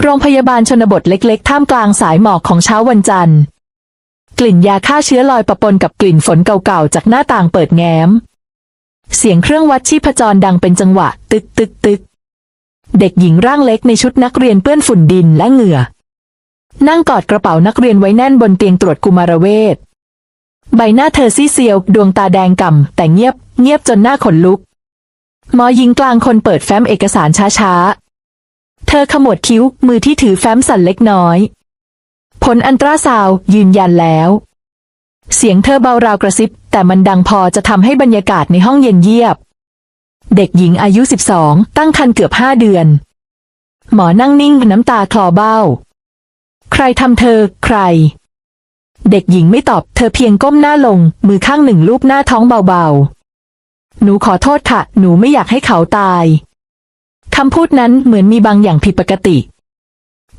โรงพยาบาลชนบทเล็ก ๆ ท่ามกลางสายหมอกของเช้าวันจันทร์ กลิ่นยาฆ่าเชื้อลอยปะปนกับกลิ่นฝนเก่าๆ จากหน้าต่างเปิดแง้ม เสียงเครื่องวัดชีพจรดังเป็นจังหวะ ตึกตึกตึกเด็กหญิงร่างเล็กในชุดนักเรียนเปื้อนฝุ่นดินและเหงื่อ นั่งกอดกระเป๋านักเรียนไว้แน่นบนเตียงตรวจกุมารเวชใบหน้าเธอซีเซียว ดวงตาแดงก่ำแต่เงียบ เงียบจนหน้าขนลุกหมอหญิงกลางคนเปิดแฟ้มเอกสารช้าๆ เธอขมวดคิ้วมือที่ถือแฟ้มสั่นเล็กน้อย ผลอันตราซาวยืนยันแล้ว เสียงเธอเบาราวกระซิบ แต่มันดังพอจะทำให้บรรยากาศในห้องเย็นเยียบ เด็กหญิงอายุ 12 ตั้งครรภ์เกือบห้าเดือน หมอนั่งนิ่งน้ำตาคลอเบ้า ใครทำเธอ ใคร เด็กหญิงไม่ตอบเธอเพียงก้มหน้าลง มือข้างหนึ่งลูบหน้าท้องเบาๆ หนูขอโทษค่ะ หนูไม่อยากให้เขาตาย คำพูดนั้นเหมือนมีบางอย่างผิดปกติ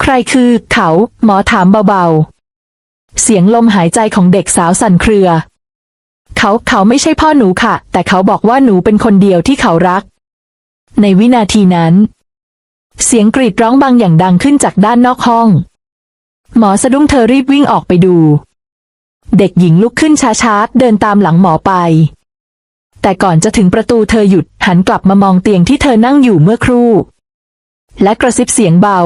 ใครคือ เขา หมอถามเบาๆ เสียงลมหายใจของเด็กสาวสั่นเครือ เขาเขาไม่ใช่พ่อหนูค่ะ แต่เขาบอกว่าหนูเป็นคนเดียวที่เขารัก ในวินาทีนั้น เสียงกรีดร้องบางอย่างดังขึ้นจากด้านนอกห้อง หมอสะดุ้งเธอรีบวิ่งออกไปดู เด็กหญิงลุกขึ้นช้าๆ เดินตามหลังหมอไป แต่ก่อนจะถึงประตูเธอหยุดหันกลับมามองเตียงที่เธอนั่งอยู่เมื่อครู่ และกระซิบเสียงเบา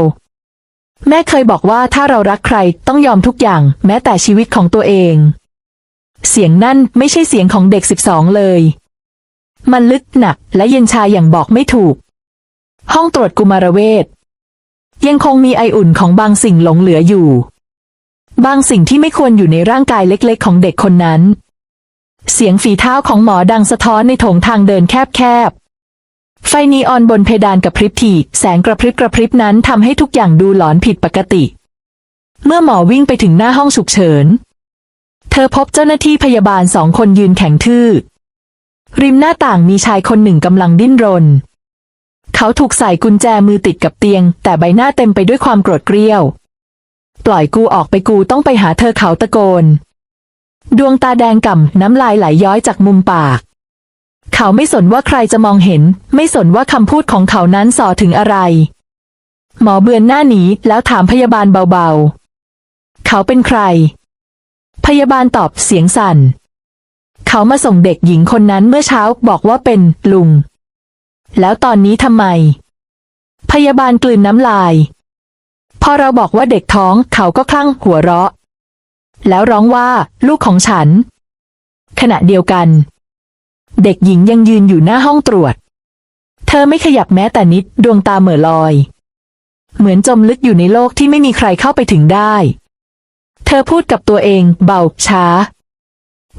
แม่เคยบอกว่าถ้าเรารักใครต้องยอมทุกอย่าง แม้แต่ชีวิตของตัวเอง เสียงนั่นไม่ใช่เสียงของเด็กสิบสองเลย มันลึกหนักและเย็นชาอย่างบอกไม่ถูก ห้องตรวจกุมารเวชยังคงมีไออุ่นของบางสิ่งหลงเหลืออยู่ บางสิ่งที่ไม่ควรอยู่ในร่างกายเล็กๆ ของเด็กคนนั้น เสียงฝีเท้าของหมอดังสะท้อนในโถงทางเดินแคบๆ ไฟนีออนบนเพดานกับพริบถีบแสงกระพริบกระพริบนั้นทำให้ทุกอย่างดูหลอนผิดปกติ เมื่อหมอวิ่งไปถึงหน้าห้องฉุกเฉิน เธอพบเจ้าหน้าที่พยาบาลสองคนยืนแข็งทื่อ ริมหน้าต่างมีชายคนหนึ่งกำลังดิ้นรน เขาถูกใส่กุญแจมือติดกับเตียง แต่ใบหน้าเต็มไปด้วยความโกรธเกรี้ยว ปล่อยกูออกไปกูต้องไปหาเธอเขาตะโกน ดวงตาแดงก่ำน้ำลายไหลย้อยจากมุมปาก เขาไม่สนว่าใครจะมองเห็น ไม่สนว่าคำพูดของเขานั้นส่อถึงอะไร หมอเบือนหน้าหนีแล้วถามพยาบาลเบาๆ เขาเป็นใคร พยาบาลตอบเสียงสั่น เขามาส่งเด็กหญิงคนนั้นเมื่อเช้าบอกว่าเป็นลุง แล้วตอนนี้ทำไม พยาบาลกลืนน้ำลาย พอเราบอกว่าเด็กท้องเขาก็คลั่งหัวเราะ แล้วร้องว่าลูกของฉัน ขณะเดียวกัน เด็กหญิงยังยืนอยู่หน้าห้องตรวจ เธอไม่ขยับแม้แต่นิดดวงตาเหม่อลอย เหมือนจมลึกอยู่ในโลกที่ไม่มีใครเข้าไปถึงได้ เธอพูดกับตัวเองเบาช้า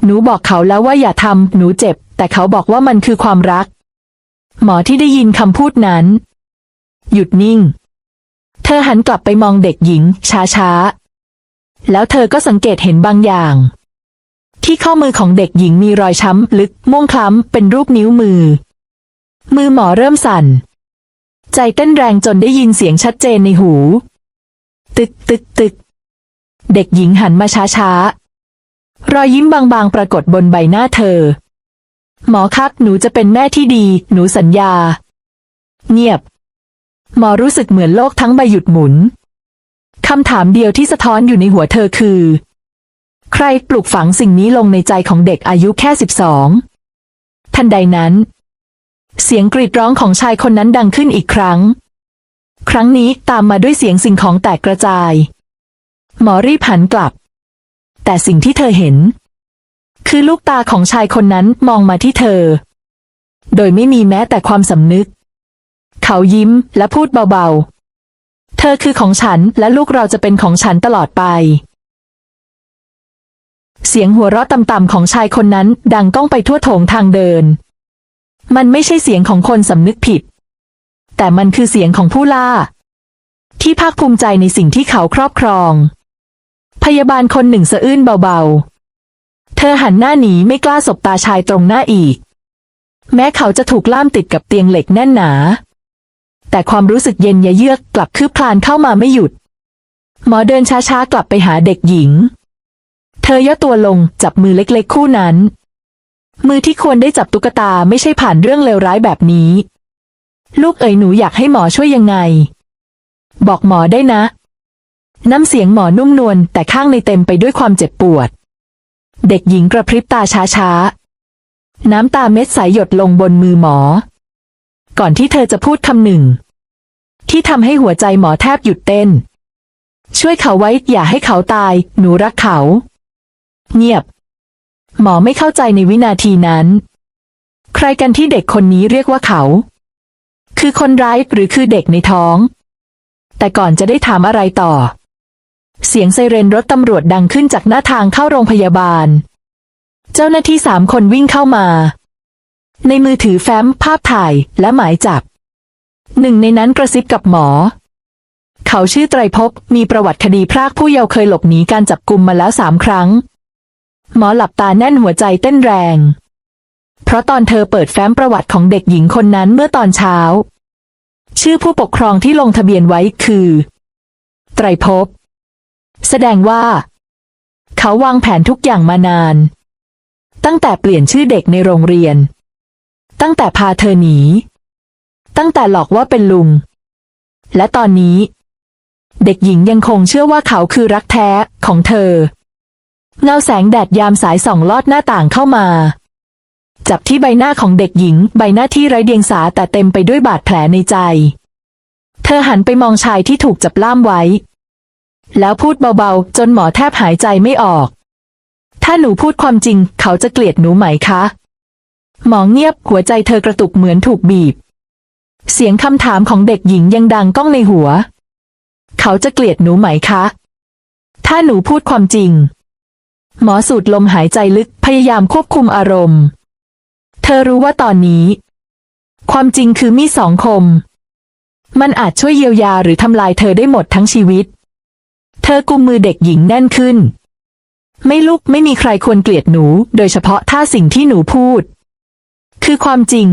หนูบอกเขาแล้วว่าอย่าทำหนูเจ็บ แต่เขาบอกว่ามันคือความรัก หมอที่ได้ยินคำพูดนั้น หยุดนิ่ง เธอหันกลับไปมองเด็กหญิง ช้าๆ แล้วเธอก็สังเกตเห็นบางอย่าง ที่ข้อมือของเด็กหญิงมีรอยช้ำลึกม่วงคล้ำเป็นรูปนิ้วมือ มือหมอเริ่มสั่น ใจเต้นแรงจนได้ยินเสียงชัดเจนในหู ตึกตึกตึก เด็กหญิงหันมาช้าๆรอยยิ้มบางๆ ปรากฏบนใบหน้าเธอ หมอครับหนูจะเป็นแม่ที่ดี หนูสัญญา เงียบ หมอรู้สึกเหมือนโลกทั้งใบหยุดหมุน คำถามเดียวที่สะท้อนอยู่ในหัวเธอคือ ใครปลูกฝังสิ่งนี้ลงในใจของเด็กอายุแค่สิบสองทันใดนั้น เสียงกรีดร้องของชายคนนั้นดังขึ้นอีกครั้ง ครั้งนี้ตามมาด้วยเสียงสิ่งของแตกกระจาย หมอรีบหันกลับ แต่สิ่งที่เธอเห็น คือลูกตาของชายคนนั้นมองมาที่เธอ โดยไม่มีแม้แต่ความสำนึก เขายิ้มและพูดเบาๆ เธอคือของฉันและลูกเราจะเป็นของฉันตลอดไป เสียงหัวเราะต่ำๆของชายคนนั้นดังก้องไปทั่วโถงทางเดิน มันไม่ใช่เสียงของคนสำนึกผิด แต่มันคือเสียงของผู้ล่า ที่ภาคภูมิใจในสิ่งที่เขาครอบครอง พยาบาลคนหนึ่งสะอื้นเบาๆ เธอหันหน้าหนีไม่กล้าสบตาชายตรงหน้าอีก แม้เขาจะถูกล่ามติดกับเตียงเหล็กแน่นหนา แต่ความรู้สึกเย็นยะเยือกกลับคืบคลานเข้ามาไม่หยุด หมอเดินช้าๆกลับไปหาเด็กหญิง เธอย่อตัวลงจับมือเล็กๆคู่นั้น มือที่ควรได้จับตุ๊กตาไม่ใช่ผ่านเรื่องเลวร้ายแบบนี้ ลูกเอ๋ยหนูอยากให้หมอช่วยยังไง บอกหมอได้นะ น้ำเสียงหมอนุ่มนวลแต่ข้างในเต็มไปด้วยความเจ็บปวด เด็กหญิงกระพริบตาช้าๆน้ำตาเม็ดใสหยดลงบนมือหมอ ก่อนที่เธอจะพูดคำหนึ่ง ที่ทำให้หัวใจหมอแทบหยุดเต้น ช่วยเขาไว้อย่าให้เขาตาย หนูรักเขา เงียบ หมอไม่เข้าใจในวินาทีนั้น ใครกันที่เด็กคนนี้เรียกว่าเขา คือคนร้ายหรือคือเด็กในท้อง แต่ก่อนจะได้ถามอะไรต่อ เสียงไซเรนรถตำรวจดังขึ้นจากหน้าทางเข้าโรงพยาบาล เจ้าหน้าที่สามคนวิ่งเข้ามา ในมือถือแฟ้มภาพถ่ายและหมายจับ หนึ่งในนั้นกระซิบกับหมอ เขาชื่อไตรภพมีประวัติคดีพรากผู้เยาว์เคยหลบหนีการจับกลุมมาแล้วสามครั้ง หมอหลับตาแน่นหัวใจเต้นแรง เพราะตอนเธอเปิดแฟ้มประวัติของเด็กหญิงคนนั้นเมื่อตอนเช้า ชื่อผู้ปกครองที่ลงทะเบียนไว้คือ ไตรภพแสดงว่า เขาวางแผนทุกอย่างมานาน ตั้งแต่เปลี่ยนชื่อเด็กในโรงเรียน ตั้งแต่พาเธอหนี ตั้งแต่หลอกว่าเป็นลุง และตอนนี้ เด็กหญิงยังคงเชื่อว่าเขาคือรักแท้ของเธอ เงาแสงแดดยามสายส่องลอดหน้าต่างเข้ามา จับที่ใบหน้าของเด็กหญิง ใบหน้าที่ไร้เดียงสาแต่เต็มไปด้วยบาดแผลในใจ เธอหันไปมองชายที่ถูกจับล่ามไว้ แล้วพูดเบาๆ จนหมอแทบหายใจไม่ออก ถ้าหนูพูดความจริง เขาจะเกลียดหนูไหมคะ หมอเงียบหัวใจเธอกระตุกเหมือนถูกบีบ เสียงคำถามของเด็กหญิงยังดังก้องในหัว เขาจะเกลียดหนูไหมคะ ถ้าหนูพูดความจริง หมอสูดลมหายใจลึกพยายามควบคุมอารมณ์ เธอรู้ว่าตอนนี้ ความจริงคือมีสองคม มันอาจช่วยเยียวยาหรือทำลายเธอได้หมดทั้งชีวิต เธอกุมมือเด็กหญิงแน่นขึ้น ไม่ลุกไม่มีใครควรเกลียดหนู โดยเฉพาะถ้าสิ่งที่หนูพูด คือความจริง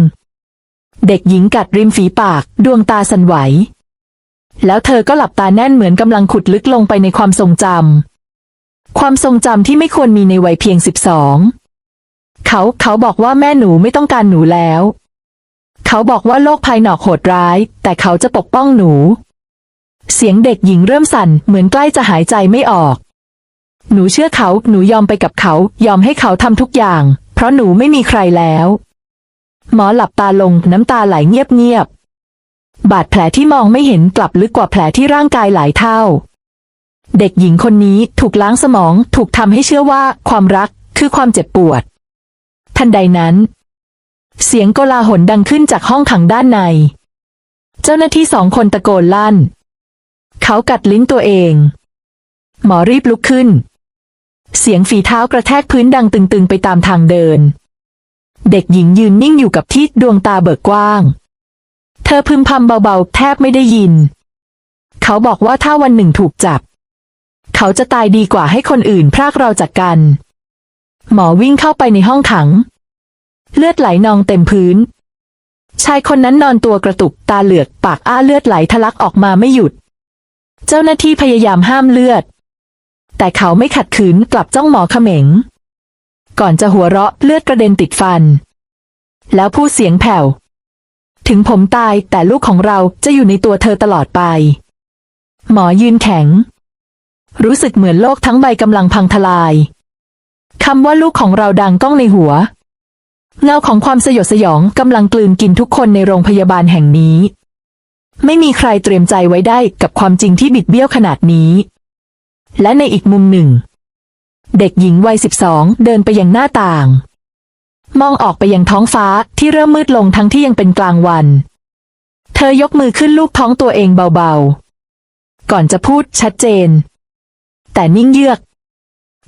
เด็กหญิงกัดริมฝีปาก ดวงตาสั่นไหว แล้วเธอก็หลับตาแน่นเหมือนกำลังขุดลึกลงไปในความทรงจำความทรงจำที่ไม่ควรมีในวัยเพียงสิบสองเขาเขาบอกว่าแม่หนูไม่ต้องการหนูแล้ว เขาบอกว่าโลกภายนอกโหดร้าย แต่เขาจะปกป้องหนู เสียงเด็กหญิงเริ่มสั่นเหมือนใกล้จะหายใจไม่ออก หนูเชื่อเขา หนูยอมไปกับเขา ยอมให้เขาทำทุกอย่าง เพราะหนูไม่มีใครแล้ว หมอหลับตาลงน้ำตาไหลเงียบๆ บาดแผลที่มองไม่เห็นกลับลึกกว่าแผลที่ร่างกายหลายเท่า เด็กหญิงคนนี้ถูกล้างสมองถูกทำให้เชื่อว่าความรักคือความเจ็บปวด ทันใดนั้น เสียงโกลาหลดังขึ้นจากห้องขังด้านใน เจ้าหน้าที่สองคนตะโกนลั่น เขากัดลิ้นตัวเอง หมอรีบลุกขึ้น เสียงฝีเท้ากระแทกพื้นดังตึงๆไปตามทางเดิน เด็กหญิงยืนนิ่งอยู่กับที่ดวงตาเบิกกว้าง เธอพึมพำเบาๆ แทบไม่ได้ยิน เขาบอกว่าถ้าวันหนึ่งถูกจับ เขาจะตายดีกว่าให้คนอื่นพรากเราจากกัน หมอวิ่งเข้าไปในห้องขัง เลือดไหลนองเต็มพื้น ชายคนนั้นนอนตัวกระตุกตาเหลือกปากอ้าเลือดไหลทะลักออกมาไม่หยุด เจ้าหน้าที่พยายามห้ามเลือด แต่เขาไม่ขัดขืนกลับจ้องหมอเขม็ง ก่อนจะหัวเราะเลือดกระเด็นติดฟัน แล้วพูดเสียงแผ่ว ถึงผมตายแต่ลูกของเราจะอยู่ในตัวเธอตลอดไป หมอยืนแข็ง รู้สึกเหมือนโลกทั้งใบกำลังพังทลายคำว่าลูกของเราดังก้องในหัว เงาของความสยดสยองกำลังกลืนกินทุกคนในโรงพยาบาลแห่งนี้ ไม่มีใครเตรียมใจไว้ได้กับความจริงที่บิดเบี้ยวขนาดนี้ และในอีกมุมหนึ่ง เด็กหญิงวัยสิบสองเดินไปยังหน้าต่าง มองออกไปยังท้องฟ้าที่เริ่มมืดลงทั้งที่ยังเป็นกลางวัน เธอยกมือขึ้นลูบท้องตัวเองเบาๆ ก่อนจะพูดชัดเจน แต่นิ่งเยือก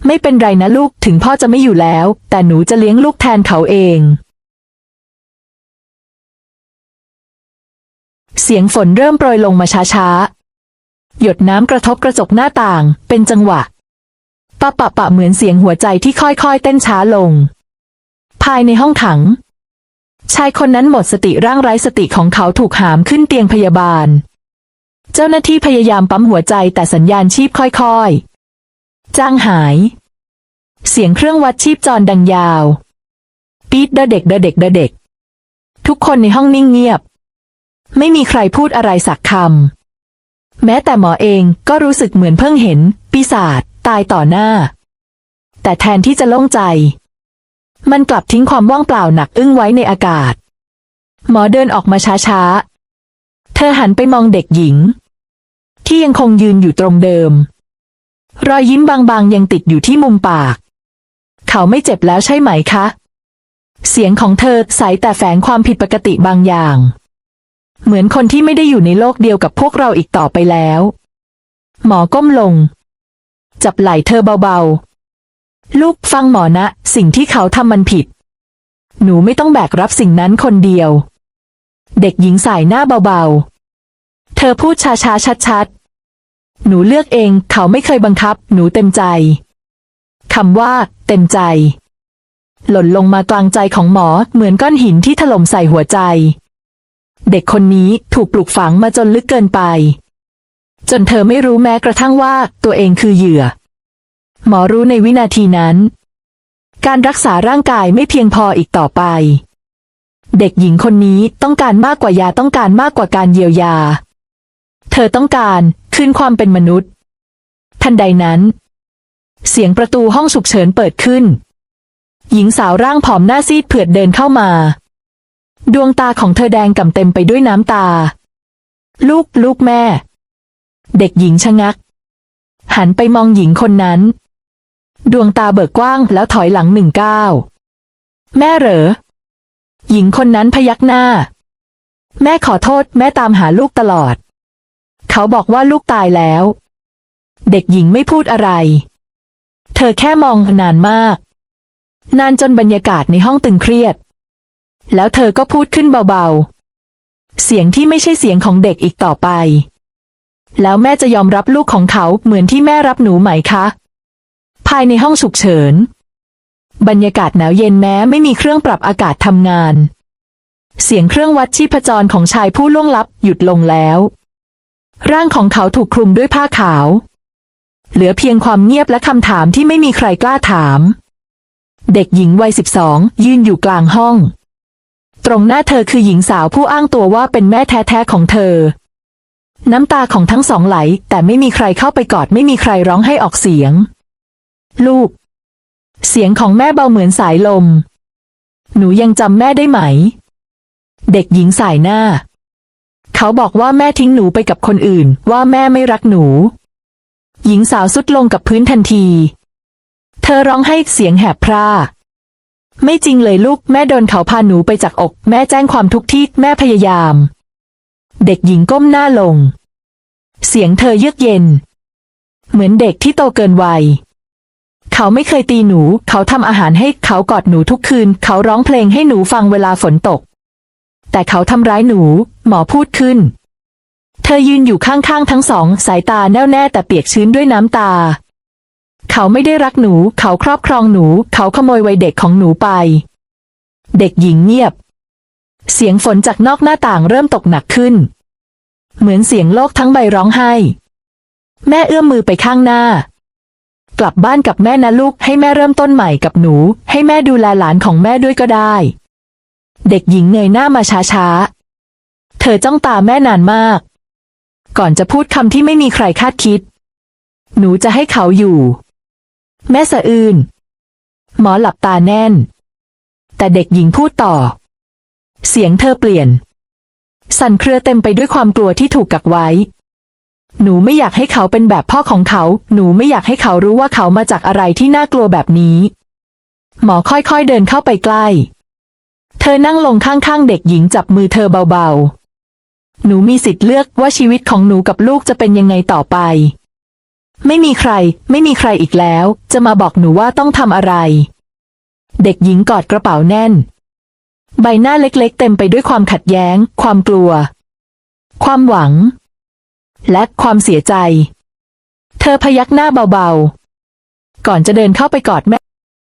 ไม่เป็นไรนะลูกถึงพ่อจะไม่อยู่แล้ว แต่หนูจะเลี้ยงลูกแทนเขาเอง เสียงฝนเริ่มโปรยลงมาช้าๆ หยดน้ำกระทบกระจกหน้าต่างเป็นจังหวะ ปะปะปะเหมือนเสียงหัวใจที่ค่อยๆ เต้นช้าลง ภายในห้องขัง ชายคนนั้นหมดสติร่างไร้สติของเขาถูกหามขึ้นเตียงพยาบาล เจ้าหน้าที่พยายามปั๊มหัวใจแต่สัญญาณชีพค่อยๆ จางหาย เสียงเครื่องวัดชีพจรดังยาว ปี๊ดเดอเด็กเดอเด็กเดอเด็ก ทุกคนในห้องนิ่งเงียบ ไม่มีใครพูดอะไรสักคำแม้แต่หมอเองก็รู้สึกเหมือนเพิ่งเห็น ปีศาจ ตายต่อหน้า แต่แทนที่จะโล่งใจ มันกลับทิ้งความว่างเปล่าหนักอึ้งไว้ในอากาศ หมอเดินออกมาช้าๆ เธอหันไปมองเด็กหญิง ที่ยังคงยืนอยู่ตรงเดิม รอยยิ้มบางๆ ยังติดอยู่ที่มุมปาก เขาไม่เจ็บแล้วใช่ไหมคะ เสียงของเธอใสแต่แฝงความผิดปกติบางอย่าง เหมือนคนที่ไม่ได้อยู่ในโลกเดียวกับพวกเราอีกต่อไปแล้ว หมอก้มลง จับไหล่เธอเบาๆ ลูกฟังหมอนะ สิ่งที่เขาทำมันผิด หนูไม่ต้องแบกรับสิ่งนั้นคนเดียว เด็กหญิงสายหน้าเบาๆ เธอพูดช้าๆ ชัดๆ หนูเลือกเอง เขาไม่เคยบังคับ หนูเต็มใจ คำว่า เต็มใจ หล่นลงมากลางใจของหมอเหมือนก้อนหินที่ถล่มใส่หัวใจ เด็กคนนี้ถูกปลูกฝังมาจนลึกเกินไป จนเธอไม่รู้แม้กระทั่งว่าตัวเองคือเหยื่อ หมอรู้ในวินาทีนั้น การรักษาร่างกายไม่เพียงพออีกต่อไป เด็กหญิงคนนี้ต้องการมากกว่ายาต้องการมากกว่าการเยียวยา เธอต้องการคืนความเป็นมนุษย์ ทันใดนั้น เสียงประตูห้องฉุกเฉินเปิดขึ้น หญิงสาวร่างผอมหน้าซีดเผือดเดินเข้ามา ดวงตาของเธอแดงก่ำเต็มไปด้วยน้ำตา ลูกลูกแม่ เด็กหญิงชะงัก หันไปมองหญิงคนนั้น ดวงตาเบิกกว้างแล้วถอยหลังหนึ่งก้าวแม่เหรอ หญิงคนนั้นพยักหน้า แม่ขอโทษแม่ตามหาลูกตลอด เขาบอกว่าลูกตายแล้ว เด็กหญิงไม่พูดอะไร เธอแค่มองนานมาก นานจนบรรยากาศในห้องตึงเครียด แล้วเธอก็พูดขึ้นเบาๆ เสียงที่ไม่ใช่เสียงของเด็กอีกต่อไป แล้วแม่จะยอมรับลูกของเขาเหมือนที่แม่รับหนูไหมคะ ภายในห้องฉุกเฉิน บรรยากาศหนาวเย็นแม้ไม่มีเครื่องปรับอากาศทำงาน เสียงเครื่องวัดชีพจรของชายผู้ล่วงลับหยุดลงแล้ว ร่างของเขาถูกคลุมด้วยผ้าขาว เหลือเพียงความเงียบและคำถามที่ไม่มีใครกล้าถาม เด็กหญิงวัยสิบสองยืนอยู่กลางห้อง ตรงหน้าเธอคือหญิงสาวผู้อ้างตัวว่าเป็นแม่แท้ๆของเธอ น้ำตาของทั้งสองไหล แต่ไม่มีใครเข้าไปกอดไม่มีใครร้องให้ออกเสียง ลูก เสียงของแม่เบาเหมือนสายลม หนูยังจำแม่ได้ไหม เด็กหญิงสายหน้า เขาบอกว่าแม่ทิ้งหนูไปกับคนอื่น ว่าแม่ไม่รักหนู หญิงสาวสุดลงกับพื้นทันที เธอร้องให้เสียงแหบพร่าไม่จริงเลยลูกแม่โดนเขาพาหนูไปจากอก แม่แจ้งความทุกที่แม่พยายาม เด็กหญิงก้มหน้าลง เสียงเธอเยือกเย็น เหมือนเด็กที่โตเกินวัย เขาไม่เคยตีหนู เขาทำอาหารให้เขากอดหนูทุกคืน เขาร้องเพลงให้หนูฟังเวลาฝนตก แต่เขาทำร้ายหนู หมอพูดขึ้น เธอยืนอยู่ข้างๆทั้งสอง สายตาแน่วแน่แต่เปียกชื้นด้วยน้ำตา เขาไม่ได้รักหนู เขาครอบครองหนู เขาขโมยวัยเด็กของหนูไป เด็กหญิงเงียบ เสียงฝนจากนอกหน้าต่างเริ่มตกหนักขึ้น เหมือนเสียงโลกทั้งใบร้องไห้ แม่เอื้อมมือไปข้างหน้า กลับบ้านกับแม่นะลูกให้แม่เริ่มต้นใหม่กับหนู ให้แม่ดูแลหลานของแม่ด้วยก็ได้ เด็กหญิงเงยหน้ามาช้าๆ เธอจ้องตาแม่นานมาก ก่อนจะพูดคำที่ไม่มีใครคาดคิด หนูจะให้เขาอยู่ แม่สะอื้นหมอหลับตาแน่น แต่เด็กหญิงพูดต่อ เสียงเธอเปลี่ยน สั่นเครือเต็มไปด้วยความกลัวที่ถูกกักไว้ หนูไม่อยากให้เขาเป็นแบบพ่อของเขา หนูไม่อยากให้เขารู้ว่าเขามาจากอะไรที่น่ากลัวแบบนี้ หมอค่อยๆเดินเข้าไปใกล้ เธอนั่งลงข้างๆเด็กหญิงจับมือเธอเบาๆ หนูมีสิทธิ์เลือกว่าชีวิตของหนูกับลูกจะเป็นยังไงต่อไป ไม่มีใคร ไม่มีใครอีกแล้ว จะมาบอกหนูว่าต้องทำอะไร เด็กหญิงกอดกระเป๋าแน่น ใบหน้าเล็กๆ เต็มไปด้วยความขัดแย้ง ความกลัว ความหวัง และความเสียใจ เธอพยักหน้าเบาๆ ก่อนจะเดินเข้าไปกอดแม่